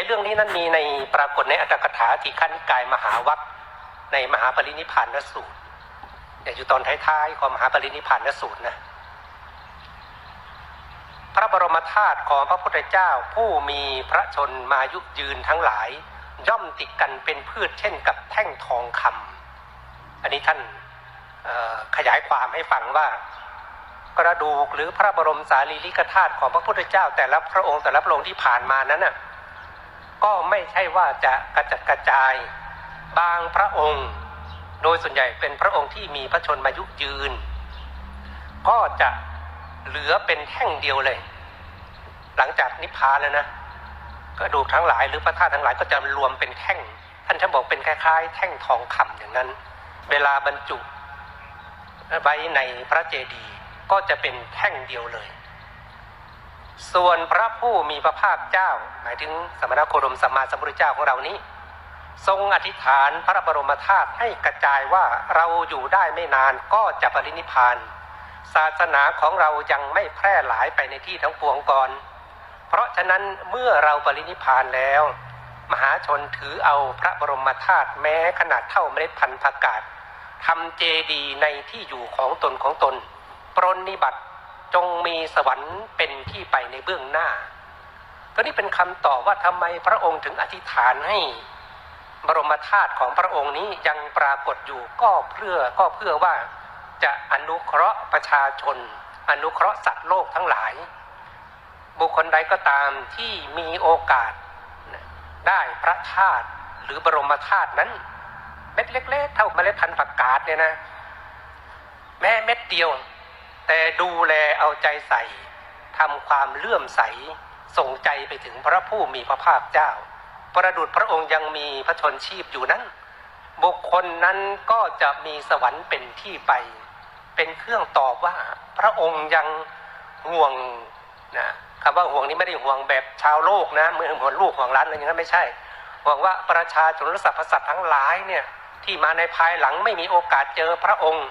อ้เรื่องนี้นั้นมีในปรากฏในอัตถกถาที่ขั้นกายมหาวัคในมหาปรินิพานสูตรเนี่ยอยู่ตอนท้ายๆของมหาปรินิพานสูตรนะพระบรมธาตุของพระพุทธเจ้าผู้มีพระชนมายุยืนทั้งหลาย ย่อมติดกันเป็นพืชเช่นกับแท่งทองคำอันนี้ท่านขยายความให้ฟังว่ากระดูกหรือพระบรมสารีริกธาตุของพระพุทธเจ้า แต่ละพระองค์แต่ละพระองค์ที่ผ่านมานั้นน่ะ ก็ไม่ใช่ว่าจะกระจัดกระจาย บางพระองค์ โดยส่วนใหญ่เป็นพระองค์ที่มีพระชนมายุยืน ก็จะเหลือเป็นแท่งเดียวเลย หลังจากนิพพานแล้วนะกระดูกทั้งหลายหรือพระธาตุทั้งหลายก็จะรวมเป็นแท่ง ท่านจะบอกเป็นคล้ายๆ แท่งทองคำอย่างนั้น เวลาบรรจุไว้ในพระเจดีย์ก็จะเป็นแท่งเดียวเลย ส่วนพระผู้มีพระภาคเจ้า หมายถึงสมณโคดมสัมมาสัมพุทธเจ้าของเรานี้ ทรงอธิษฐานพระบรมธาตุให้กระจายว่าเราอยู่ได้ไม่นานก็จะปรินิพานศาสนาของเรายังไม่แพร่หลายไปในที่ทั้งปวงก่อน เพราะฉะนั้นเมื่อเราปรินิพานแล้ว มหาชนถือเอาพระบรมธาตุแม้ขนาดเท่าเมล็ดพันธุ์ผักกาดทำเจดีย์ในที่อยู่ของตนของตน ปรนนิบัติ จงมีสวรรค์เป็นที่ไปในเบื้องหน้าก็นี่เป็นคำตอบว่าทำไมพระองค์ถึงอธิษฐานให้ บรมธาตุของพระองค์นี้ยังปรากฏอยู่ก็เพื่อก็เพื่อว่าจะอนุเคราะห์ประชาชน อนุเคราะห์สัตว์โลกทั้งหลาย บุคคลใดก็ตามที่มีโอกาส ได้พระธาตุหรือบรมธาตุนั้นเม็ดเล็ก ๆ เท่าเมล็ดพันธุ์ผักกาดเนี่ยนะ แม้เม็ดเดียว แต่ดูแลเอาใจใส่ทำความเลื่อมใสส่งใจไปถึงพระผู้มีพระภาคเจ้า ประดุจพระองค์ยังมีพระชนชีพอยู่นั้น บุคคลนั้นก็จะมีสวรรค์เป็นที่ไป เป็นเครื่องตอบว่าพระองค์ยังห่วงนะคำว่าห่วงนี้ไม่ได้ห่วงแบบชาวโลกนะเหมือนห่วงลูกห่วงร้านอะไรอย่างนั้นไม่ใช่ห่วงว่าประชาชนและสรรพสัตว์ทั้งหลายเนี่ยที่มาในภายหลังไม่มีโอกาสเจอพระองค์